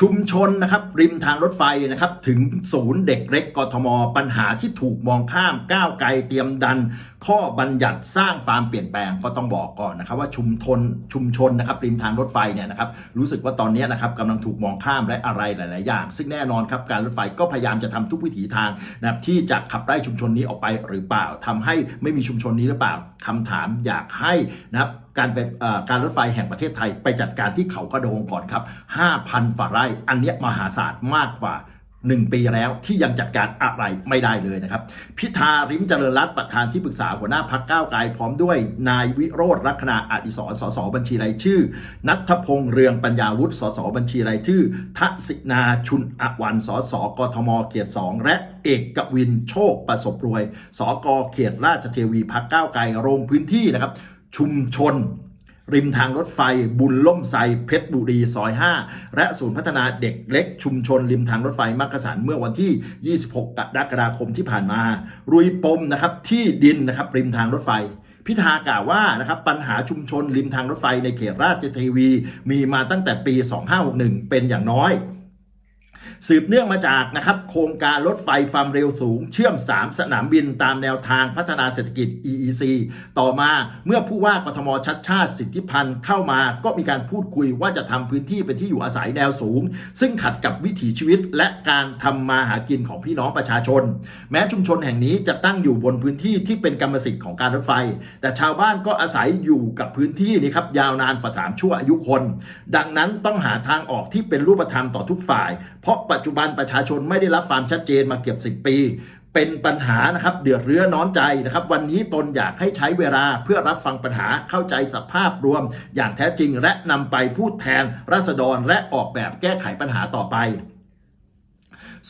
ชุมชนนะครับริมทางรถไฟนะครับถึงศูนย์เด็กเล็กกทม ปัญหาที่ถูกมองข้ามก้าวไกลเตรียมดัน ข้อบัญญัติสร้างความเปลี่ยนแปลงก็ต้องบอกก่อนนะครับว่าชุมชนชุมชนนะครับริมทางรถไฟเนี่ยนะครับรู้สึกว่าตอนนี้นะครับกำลังถูกมองข้ามและอะไรหลาย ๆ อย่าง ซึ่งแน่นอนครับการรถไฟก็พยายามจะทำทุกวิถีทางนะครับที่จะขับไล่ชุมชนนี้ออกไปหรือเปล่าทำให้ไม่มีชุมชนนี้หรือเปล่าคำถามอยากให้นะครับการไฟเอ่อการรถไฟแห่งประเทศไทยไปจัดการที่เขากระโดงก่อนครับ5,000ฝ่าไร่อันเนี้ยมหาศาลมากกว่า1ปีแล้วที่ยังจัดการอะไรไม่ได้เลยนะครับ พิธาริมเจริญรัตน์ประธานที่ปรึกษาหัวหน้าพักก้าวไกลพร้อมด้วยนายวิโรธลักษณะอดิศรสสบัญชีรายชื่อ นัทพงษ์เรืองปัญญาวุฒิสสบัญชีรายชื่อทศินาชุนอวันสสกทมเขตสองและเอกกวินโชคประสบรวย สกเขตราชเทวีพักก้าวไกลลงพื้นที่นะครับ ชุมชน ริมทางรถไฟบุญล่มไซเพชรบุรีซอย 5 และศูนย์พัฒนาเด็กเล็กชุมชน ริมทางรถไฟมักกะสันเมื่อวันที่ 26 กรกฎาคมที่ผ่านมา รุยปมนะครับที่ดินนะครับริมทางรถไฟพิธากล่าวว่านะครับปัญหาชุมชนริมทางรถไฟในเขตราชเทวี มีมาตั้งแต่ปี 2561 เป็นอย่างน้อย สืบเนื่องมาจากนะครับโครงการรถไฟความเร็วสูง เชื่อม 3 สนามบินตามแนวทางพัฒนาเศรษฐกิจ EEC ต่อมาเมื่อผู้ว่ากทมชัดชาติสิทธิพันธ์เข้ามาก็มีการพูดคุยว่าจะทำพื้นที่เป็นที่อยู่อาศัยแนวสูง ซึ่งขัดกับวิถีชีวิตและการทำมาหากินของพี่น้องประชาชน แม้ชุมชนแห่งนี้จะตั้งอยู่บนพื้นที่ที่เป็นกรรมสิทธิ์ของการรถไฟ แต่ชาวบ้านก็อาศัยอยู่กับพื้นที่นี้ครับยาวนานกว่าสามชั่วอายุคน ดังนั้นต้องหาทางออกที่เป็นรูปธรรมต่อทุกฝ่าย เพราะปัจจุบันประชาชนไม่ได้รับความชัดเจนมาเกือบ10 ปี เป็นปัญหานะครับเดือดเรื้อน้อนใจนะครับ วันนี้ตนอยากให้ใช้เวลาเพื่อรับฟังปัญหาเข้าใจสภาพรวม อย่างแท้จริงและนำไปพูดแทนราษฎรและออกแบบแก้ไขปัญหาต่อไป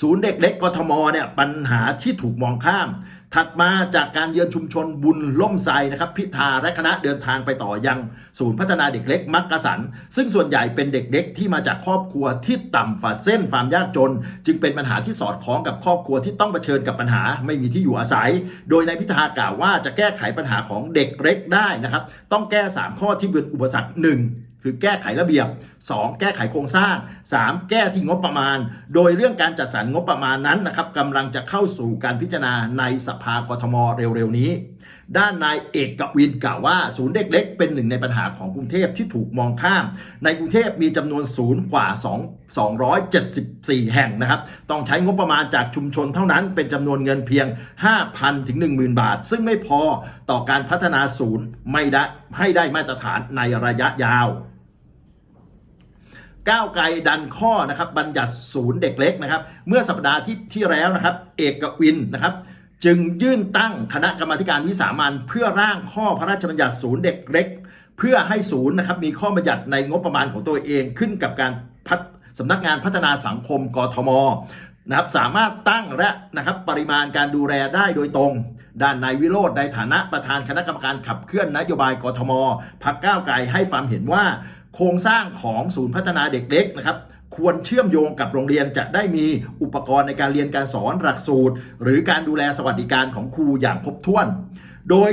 ศูนย์เด็กเล็กกทมเนี่ยปัญหาที่ถูกมองข้าม ถัดมาจากการเยือนชุมชนบุญล่มไทรนะครับพิธาและคณะเดินทางไปต่อยังศูนย์พัฒนาเด็กเล็กมักกะสัน ซึ่งส่วนใหญ่เป็นเด็กเล็กที่มาจากครอบครัวที่ต่ำฝ่าเส้นความยากจน จึงเป็นปัญหาที่สอดคล้องกับครอบครัวที่ต้องเผชิญกับปัญหาไม่มีที่อยู่อาศัย โดยในายพิธากล่าวว่าจะแก้ไขปัญหาของเด็กเล็กได้นะครับต้องแก้ 3 ข้อที่เป็นอุปสรรคหนึ่ง คือแก้ไขระเบียบ 2. แก้ไขโครงสร้าง 3. แก้ที่งบประมาณ โดยเรื่องการจัดสรรงบประมาณนั้นนะครับกำลังจะเข้าสู่การพิจารณาในสภากทมเร็วๆนี้ ด้านนายเอกกวินกล่าวว่า ศูนย์เด็กเล็กเป็นหนึ่งในปัญหาของกรุงเทพที่ถูกมองข้าม ในกรุงเทพมีจำนวนศูนย์กว่า 2 274 แห่งนะครับ ต้องใช้งบประมาณจากชุมชนเท่านั้นเป็นจำนวนเงินเพียง 5,000 ถึง 10,000 บาท ซึ่งไม่พอต่อการพัฒนาศูนย์ไม่ได้ให้ได้มาตรฐานในระยะยาว ก้าวไกลดันข้อนะครับบัญญัติศูนย์เด็กเล็กนะครับ เมื่อสัปดาห์ที่ที่แล้วนะครับ เอกวินนะครับ จึงยื่นตั้งคณะกรรมาการวิสามันเพื่อร่างข้อพระราชบัญญัติศูนย์เด็กเล็ก เพื่อให้ศูนย์นะครับมีข้อบัญญัติในงบประมาณของตัวเองขึ้นกับการพัฒสำนักงานพัฒนาสังคมกทมนะครับสามารถตั้งและนะครับปริมาณการดูแลได้โดยตรง ด้านนายวิโรธในฐานะประธานคณะกรรมการขับเคลื่อนนโยบายกทมพักก้าวไกลให้ความเห็นว่า โครงสร้างของศูนย์พัฒนาเด็กเล็กนะครับควรเชื่อมโยงกับโรงเรียนจะได้มีอุปกรณ์ในการเรียนการสอนหลักสูตร หรือการดูแลสวัสดิการของครูอย่างครบถ้วน โดย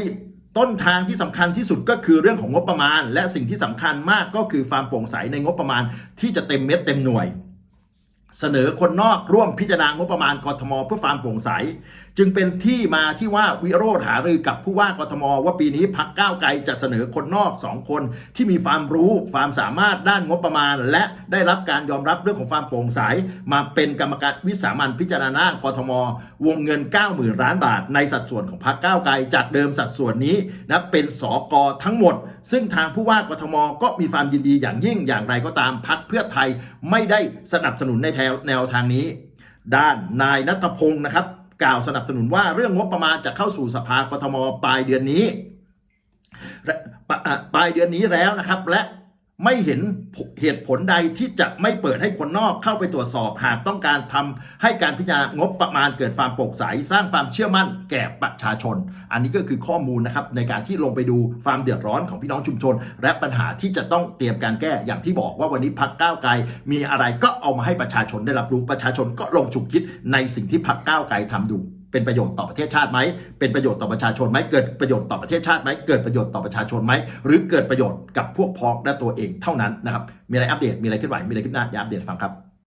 ต้นทางที่สำคัญที่สุดก็คือเรื่องของงบประมาณ และสิ่งที่สำคัญมากก็คือความโปร่งใสในงบประมาณที่จะเต็มเม็ดเต็มหน่วย เสนอคนนอกร่วมพิจารณางบประมาณกรทม เพื่อความโปร่งใสจึงเป็นที่มาที่ว่าวิโรธหารือกับผู้ว่ากทม ว่าปีนี้พักก้าวไกลจะเสนอคนนอกสองคน ที่มีความรู้ความสามารถด้านงบประมาณ และได้รับการยอมรับเรื่องของความโปร่งใสมาเป็นกรรมการวิสามันพิจารณากทม วงเงิน 90,000ล้านบาท ในสัดส่วนของพักก้าวไกลจากเดิมสัดส่วนนี้นะเป็นสกทั้งหมด ซึ่งทางผู้ว่ากทม ก็มีความยินดีอย่างยิ่งอย่างไรก็ตามพักเพื่อไทยไม่ได้สนับสนุนในแนวทางนี้ ด้านนายนัทพงศ์นะครับ กล่าวสนับสนุนว่าเรื่องงบประมาณจะเข้าสู่สภากทมปลายเดือนนี้ปลายเดือนนี้แล้วนะครับ และ ไม่เห็นเหตุผลใดที่จะไม่เปิดให้คนนอกเข้าไปตรวจสอบ หากต้องการทำให้การพิจารณางบประมาณเกิดความโปร่งใสสร้างความเชื่อมั่นแก่ประชาชน อันนี้ก็คือข้อมูลนะครับในการที่ลงไปดูความเดือดร้อนของพี่น้องชุมชน และปัญหาที่จะต้องเตรียมการแก้อย่างที่บอกว่าวันนี้พักก้าวไกลมีอะไรก็เอามาให้ประชาชนได้รับรู้ประชาชนก็ลงฉุกคิดในสิ่งที่พักก้าวไกลทำดู เป็นประโยชน์ต่อประเทศชาติไหม เป็นประโยชน์ต่อประชาชนไหม เกิดประโยชน์ต่อประเทศชาติไหม เกิดประโยชน์ต่อประชาชนไหม หรือเกิดประโยชน์กับพวกพ้องและตัวเองเท่านั้นนะครับ มีอะไรอัปเดต มีอะไรขึ้นไหว มีอะไรขึ้นหน้าอย่าอัปเดตฟังครับ